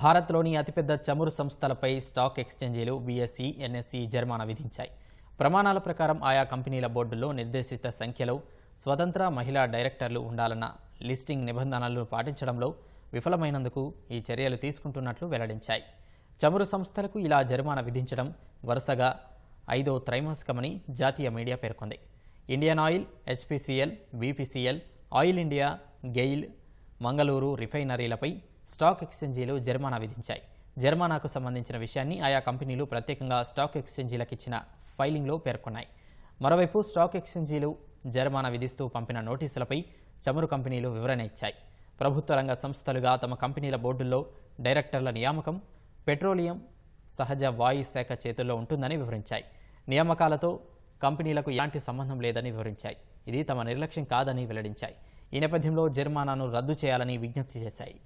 భారత్లోని అతిపెద్ద చమురు సంస్థలపై స్టాక్ ఎక్స్చేంజీలు బీఎస్ఈ ఎన్ఎస్ఈ జరిమానా విధించాయి. ప్రమాణాల ప్రకారం ఆయా కంపెనీల బోర్డుల్లో నిర్దేశిత సంఖ్యలో స్వతంత్ర మహిళా డైరెక్టర్లు ఉండాలన్న లిస్టింగ్ నిబంధనలను పాటించడంలో విఫలమైనందుకు ఈ చర్యలు తీసుకుంటున్నట్లు వెల్లడించాయి. చమురు సంస్థలకు ఇలా జరిమానా విధించడం వరుసగా ఐదో త్రైమాసికమని జాతీయ మీడియా పేర్కొంది. Indian Oil HPCL BPCL Oil India GAIL Mangaluru రిఫైనరీలపై stock ఎక్స్చేంజీలు జరిమానా విధించాయి. జరిమానాకు సంబంధించిన విషయాన్ని ఆయా కంపెనీలు ప్రత్యేకంగా స్టాక్ ఎక్స్చేంజీలకు ఇచ్చిన ఫైలింగ్లో పేర్కొన్నాయి. మరోవైపు స్టాక్ ఎక్స్చేంజీలు జరిమానా విధిస్తూ పంపిన నోటీసులపై చమురు కంపెనీలు వివరణ ఇచ్చాయి. ప్రభుత్వ రంగ సంస్థలుగా తమ కంపెనీల బోర్డుల్లో డైరెక్టర్ల నియామకం పెట్రోలియం సహజ వాయు శాఖ చేతుల్లో ఉంటుందని వివరించాయి. నియామకాలతో కంపెనీలకు ఎలాంటి సంబంధం లేదని వివరించాయి. ఇది తమ నిర్లక్ష్యం కాదని వెల్లడించాయి. ఈ నేపథ్యంలో జరిమానాను రద్దు చేయాలని విజ్ఞప్తి చేశాయి.